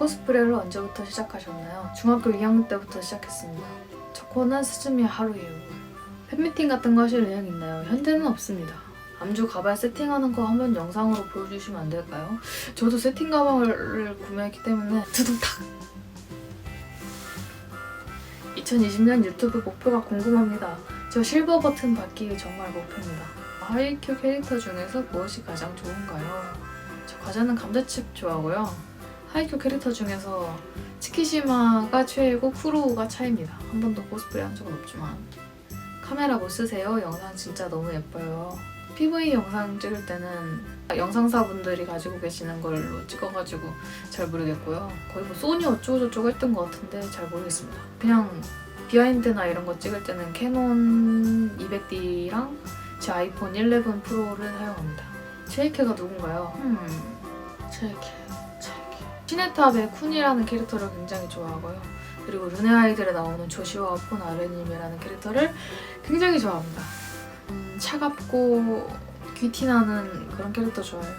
코스프레를 언제부터 시작하셨나요? 중학교 2학년 때부터 시작했습니다. 첫 코는 스즈미 하루예요. 팬미팅 같은 거 하실 의향 있나요? 현재는 없습니다. 암주 가발 세팅하는 거 한번 영상으로 보여주시면 안 될까요? 저도 세팅 가방을 구매했기 때문에 두둥탁! 2020년 유튜브 목표가 궁금합니다. 저 실버 버튼 받기 정말 목표입니다. 하이큐 캐릭터 중에서 무엇이 가장 좋은가요? 저 과자는 감자칩 좋아하고요. 하이큐 캐릭터 중에서 치키시마가 최애고 쿠로우가 차입니다. 한 번도 코스프레 한 적은 없지만 카메라 뭐 쓰세요? 영상 진짜 너무 예뻐요. PV 영상 찍을 때는 영상사분들이 가지고 계시는 걸로 찍어가지고 잘 모르겠고요. 거의 뭐 소니 어쩌고저쩌고 했던 것 같은데 잘 모르겠습니다. 그냥 비하인드나 이런 거 찍을 때는 캐논 200D랑 제 아이폰 11 프로를 사용합니다. 체이케가 누군가요? 음, 체이케. 시네탑의 쿤이라는 캐릭터를 굉장히 좋아하고요. 그리고 르네 아이들에 나오는 조시와 폰 아르님이라는 캐릭터를 굉장히 좋아합니다. 음, 차갑고 귀티나는 그런 캐릭터 좋아해요.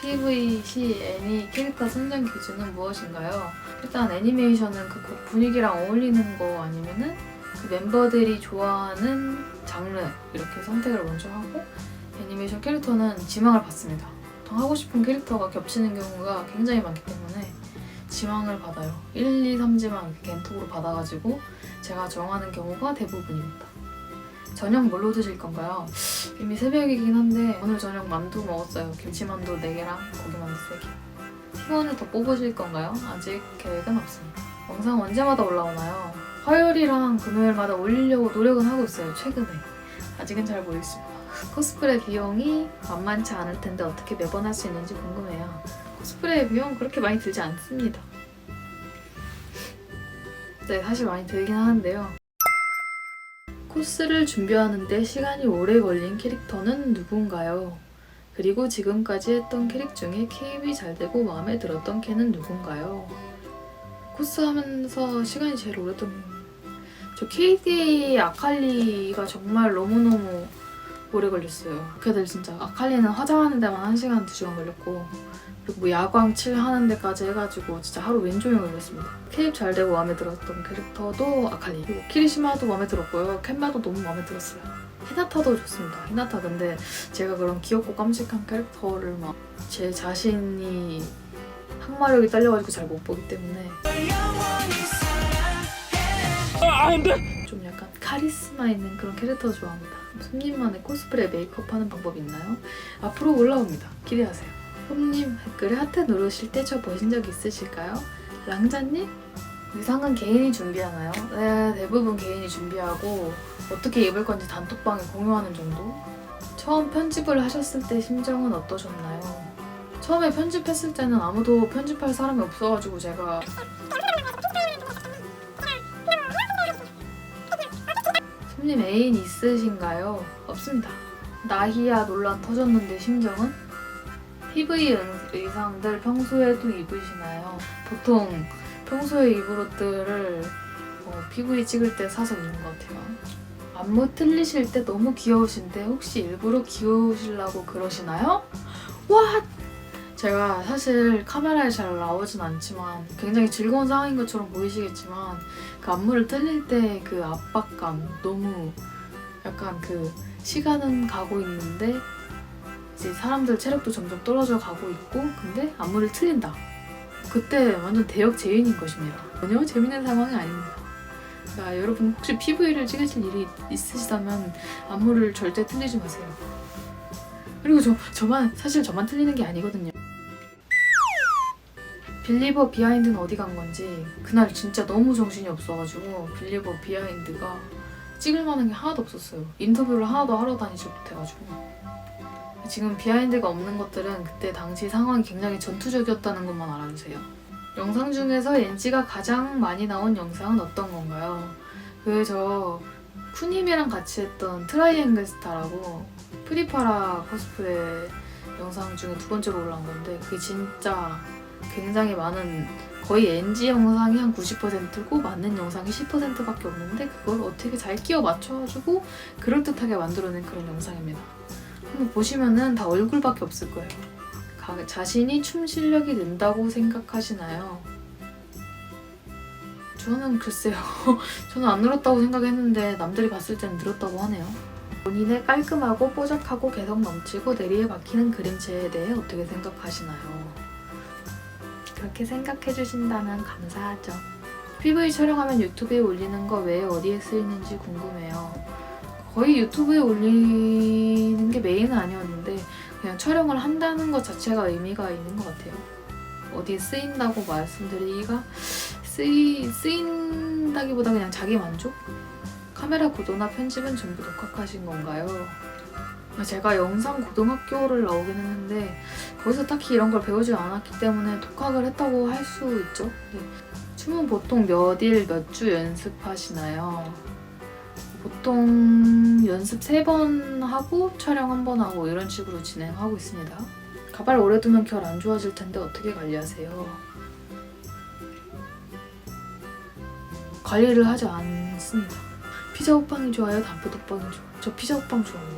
PVC 애니 캐릭터 선정 기준은 무엇인가요? 일단 애니메이션은 그 곡 분위기랑 어울리는 거 아니면은 그 멤버들이 좋아하는 장르 이렇게 선택을 먼저 하고 애니메이션 캐릭터는 지망을 받습니다. 보통 하고 싶은 캐릭터가 겹치는 경우가 굉장히 많기 때문에 지망을 받아요. 1, 2, 3지망 이렇게 겐톡으로 받아가지고 제가 정하는 경우가 대부분입니다. 저녁 뭘로 드실 건가요? 이미 새벽이긴 한데 오늘 저녁 만두 먹었어요. 김치만두 4개랑 고기만두 3개. 팀원을 더 뽑으실 건가요? 아직 계획은 없습니다. 영상 언제마다 올라오나요? 화요일이랑 금요일마다 올리려고 노력은 하고 있어요. 최근에. 아직은 잘 모르겠습니다. 코스프레 비용이 만만치 않을 텐데 어떻게 매번 할 수 있는지 궁금해요. 코스프레 비용 그렇게 많이 들지 않습니다. 네, 사실 많이 들긴 하는데요. 코스를 준비하는데 시간이 오래 걸린 캐릭터는 누군가요? 그리고 지금까지 했던 캐릭 중에 케입이 잘 되고 마음에 들었던 캐는 누군가요? 코스 하면서 시간이 제일 오래던 저 KD 아칼리가 정말 너무너무 오래 걸렸어요. 걔들 진짜 아칼리는 화장하는 데만 1시간, 2시간 걸렸고 그리고 뭐 야광 칠 하는 데까지 해가지고 진짜 하루 왼종일 걸렸습니다. 케입 잘 되고 마음에 들었던 캐릭터도 아칼리 그리고 키리시마도 마음에 들었고요. 캔마도 너무 마음에 들었어요. 히나타도 좋습니다. 히나타 근데 제가 그런 귀엽고 깜찍한 캐릭터를 막 제 자신이 항마력이 딸려가지고 잘 못 보기 때문에 좀 약간 카리스마 있는 그런 캐릭터 좋아합니다. 손님만의 코스프레 메이크업 하는 방법 있나요? 앞으로 올라옵니다. 기대하세요. 손님 댓글에 하트 누르실 때 저 보신 적 있으실까요? 랑자님? 의상은 개인이 준비하나요? 네, 대부분 개인이 준비하고 어떻게 입을 건지 단톡방에 공유하는 정도? 처음 편집을 하셨을 때 심정은 어떠셨나요? 처음에 편집했을 때는 아무도 편집할 사람이 없어가지고 제가 손님 애인 있으신가요? 없습니다. 나희야 논란 터졌는데 심정은? PV 은- 의상들 평소에도 입으시나요? 보통 평소에 입을 옷들을 어, PV 찍을 때 사서 입는 것 같아요. 안무 틀리실 때 너무 귀여우신데 혹시 일부러 귀여우시려고 그러시나요? 와! 제가 사실 카메라에 잘 나오진 않지만 굉장히 즐거운 상황인 것처럼 보이시겠지만 그 안무를 틀릴 때 그 압박감 너무 약간 그 시간은 가고 있는데 이제 사람들 체력도 점점 떨어져 가고 있고 근데 안무를 틀린다. 그때 완전 대역 제인인 것입니다. 전혀 재밌는 상황이 아닙니다. 그러니까 여러분 혹시 PV를 찍으실 일이 있으시다면 안무를 절대 틀리지 마세요. 그리고 저 저만 사실 저만 틀리는 게 아니거든요. 빌리버 비하인드는 어디 간 건지 그날 진짜 너무 정신이 없어가지고 빌리버 비하인드가 찍을 만한 게 하나도 없었어요. 인터뷰를 하나도 하러 다니지 못해가지고 지금 비하인드가 없는 것들은 그때 당시 상황이 굉장히 전투적이었다는 것만 알아주세요. 영상 중에서 NG가 가장 많이 나온 영상은 어떤 건가요? 그저 쿠님이랑 같이 했던 트라이앵글 스타라고 프리파라 코스프레 영상 중에 두 번째로 올라온 건데 그게 진짜 굉장히 많은 거의 NG 영상이 한 90%고 맞는 영상이 10%밖에 없는데 그걸 어떻게 잘 끼워 맞춰가지고 그럴듯하게 만들어낸 그런 영상입니다. 한번 보시면은 다 얼굴밖에 없을 거예요. 가- 자신이 춤 실력이 는다고 생각하시나요? 저는 글쎄요. 저는 안 늘었다고 생각했는데 남들이 봤을 때는 늘었다고 하네요. 본인의 깔끔하고 뽀짝하고 개성 넘치고 내리에 박히는 그림체에 대해 어떻게 생각하시나요? 그렇게 생각해 주신다면 감사하죠. PV 촬영하면 유튜브에 올리는 거 외에 어디에 쓰이는지 궁금해요. 거의 유튜브에 올리는 게 메인은 아니었는데 그냥 촬영을 한다는 것 자체가 의미가 있는 것 같아요. 어디에 쓰인다고 말씀드리기가 쓰이, 쓰인다기보다 그냥 자기 만족? 카메라 구도나 편집은 전부 독학하신 건가요? 제가 영상 고등학교를 나오긴 했는데 거기서 딱히 이런 걸 배우지 않았기 때문에 독학을 했다고 할 수 있죠. 네. 춤은 보통 몇 일, 몇 주 연습하시나요? 보통 연습 세 번 하고 촬영 한 번 하고 이런 식으로 진행하고 있습니다. 가발 오래 두면 결 안 좋아질 텐데 어떻게 관리하세요? 관리를 하지 않습니다. 피자 호빵이 좋아요? 담배 호빵이 좋아요? 저 피자 호빵 좋아합니다.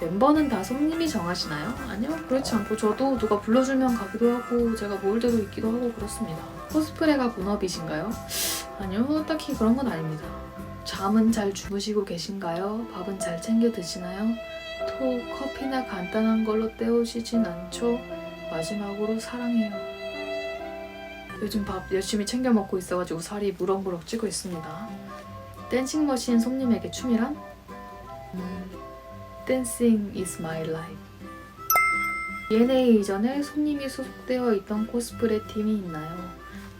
멤버는 다 손님이 정하시나요? 아니요, 그렇지 않고 저도 누가 불러주면 가기도 하고 제가 모을 대로 있기도 하고 그렇습니다. 코스프레가 본업이신가요? 아니요, 딱히 그런 건 아닙니다. 잠은 잘 주무시고 계신가요? 밥은 잘 챙겨 드시나요? 톡, 커피나 간단한 걸로 때우시진 않죠? 마지막으로 사랑해요. 요즘 밥 열심히 챙겨 먹고 있어가지고 살이 무럭무럭 찌고 있습니다. 댄싱 머신 손님에게 춤이란? 음, Dancing is my life. ENA 이전에 손님이 소속되어 있던 코스프레 팀이 있나요?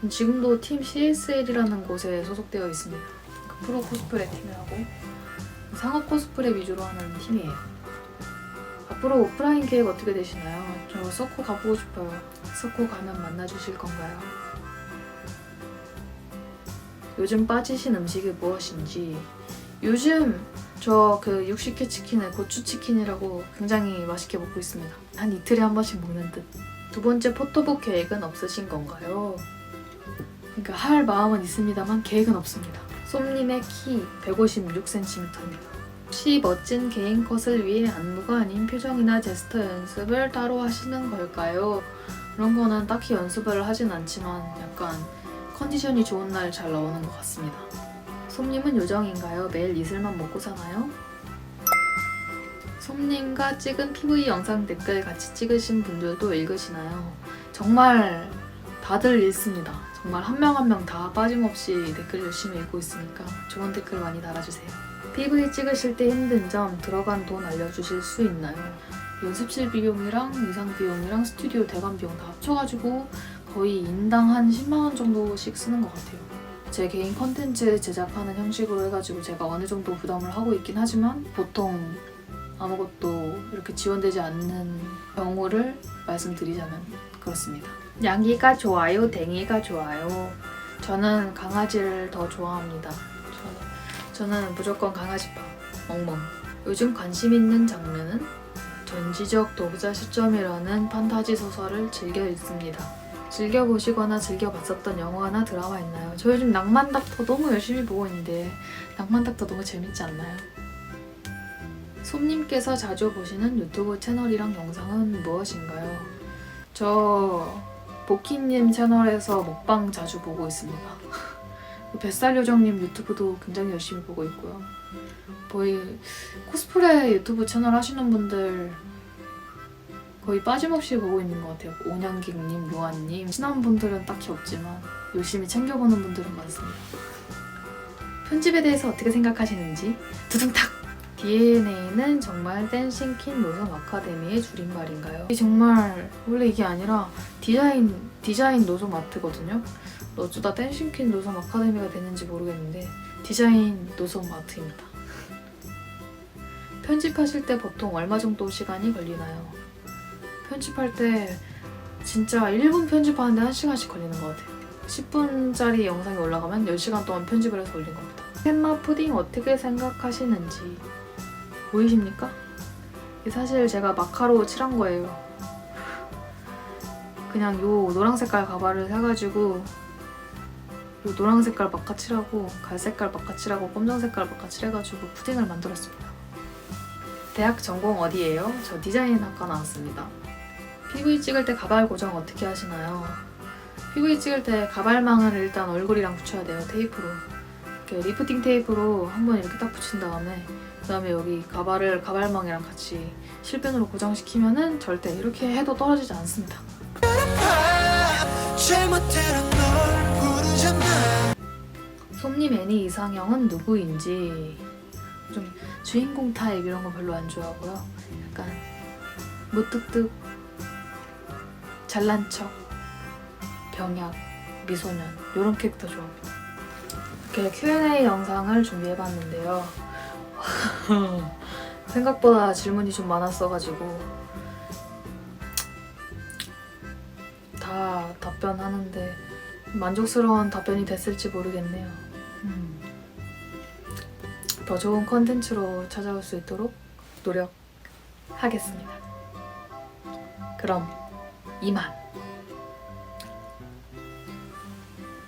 지금도 팀 CSL이라는 곳에 소속되어 있습니다. 그 프로 코스프레 팀이라고 상업 코스프레 위주로 하는 팀이에요. 앞으로 오프라인 계획 어떻게 되시나요? 저 서코 가보고 싶어요. 서코 가면 만나주실 건가요? 요즘 빠지신 음식이 무엇인지 요즘 저그 육식회 치킨을 고추 치킨이라고 굉장히 맛있게 먹고 있습니다. 한 이틀에 한 번씩 먹는 듯. 두 번째 포토북 계획은 없으신 건가요? 그러니까 할 마음은 있습니다만 계획은 없습니다. 솜님의 키 156cm입니다. 혹시 멋진 개인 컷을 위해 안무가 아닌 표정이나 제스처 연습을 따로 하시는 걸까요? 그런 거는 딱히 연습을 하진 않지만 약간 컨디션이 좋은 날 잘 나오는 것 같습니다. 솜님은 요정인가요? 매일 이슬만 먹고 사나요? 솜님과 찍은 PV 영상 댓글 같이 찍으신 분들도 읽으시나요? 정말 다들 읽습니다. 정말 한 명 한 명 다 빠짐없이 댓글 열심히 읽고 있으니까 좋은 댓글 많이 달아주세요. PV 찍으실 때 힘든 점 들어간 돈 알려주실 수 있나요? 연습실 비용이랑 의상 비용이랑 스튜디오 대관 비용 다 합쳐가지고 거의 인당 한 10만 원 정도씩 쓰는 것 같아요. 제 개인 컨텐츠 제작하는 형식으로 해가지고 제가 어느 정도 부담을 하고 있긴 하지만 보통 아무것도 이렇게 지원되지 않는 경우를 말씀드리자면 그렇습니다. 양이가 좋아요, 댕이가 좋아요. 저는 강아지를 더 좋아합니다. 저는, 저는 무조건 강아지파, 멍멍. 요즘 관심 있는 장르는 전지적 독자 시점이라는 판타지 소설을 즐겨 읽습니다. 즐겨 보시거나 즐겨 봤었던 영화나 드라마 있나요? 저 요즘 낭만 닥터 너무 열심히 보고 있는데 낭만 닥터 너무 재밌지 않나요? 솜님께서 자주 보시는 유튜브 채널이랑 영상은 무엇인가요? 저 보키님 채널에서 먹방 자주 보고 있습니다. 뱃살 요정님 유튜브도 굉장히 열심히 보고 있고요. 거의 코스프레 유튜브 채널 하시는 분들 거의 빠짐없이 보고 있는 것 같아요. 온양객님, 요한님 친한 분들은 딱히 없지만 열심히 챙겨보는 분들은 많습니다. 편집에 대해서 어떻게 생각하시는지 두둥탁! DNA는 정말 댄싱킨 노선 아카데미의 줄임말인가요? 정말 원래 이게 아니라 디자인 디자인 노선 마트거든요. 어쩌다 댄싱킨 노선 아카데미가 됐는지 모르겠는데 디자인 노선 마트입니다. 편집하실 때 보통 얼마 정도 시간이 걸리나요? 편집할 때 진짜 1분 편집하는데 1시간씩 걸리는 것 같아요. 10분짜리 영상이 올라가면 10시간 동안 편집을 해서 올린 겁니다. 햄마 푸딩 어떻게 생각하시는지 보이십니까? 사실 제가 마카로 칠한 거예요. 그냥 요 노랑 색깔 가발을 사가지고 요 노랑 색깔 마카 칠하고 갈 색깔 마카 칠하고 검정 색깔 마카 칠해가지고 푸딩을 만들었습니다. 대학 전공 어디예요? 저 디자인 학과 나왔습니다. PV 찍을 때 가발 고정 어떻게 하시나요? PV 찍을 때 가발망을 일단 얼굴이랑 붙여야 돼요 테이프로 이렇게 리프팅 테이프로 한번 이렇게 딱 붙인 다음에 그 다음에 여기 가발을 가발망이랑 같이 실펜으로 고정시키면은 절대 이렇게 해도 떨어지지 않습니다 솜님 애니 이상형은 누구인지 좀 주인공 타입 이런 거 별로 안 좋아하고요. 약간 무뚝뚝, 잘난 척, 병약, 미소년 이런 캐릭터 좋아합니다. 이렇게 Q&A 영상을 준비해봤는데요. 생각보다 질문이 좀 많았어가지고 다 답변하는데 만족스러운 답변이 됐을지 모르겠네요. 음. 더 좋은 컨텐츠로 찾아올 수 있도록 노력하겠습니다. 그럼 이만.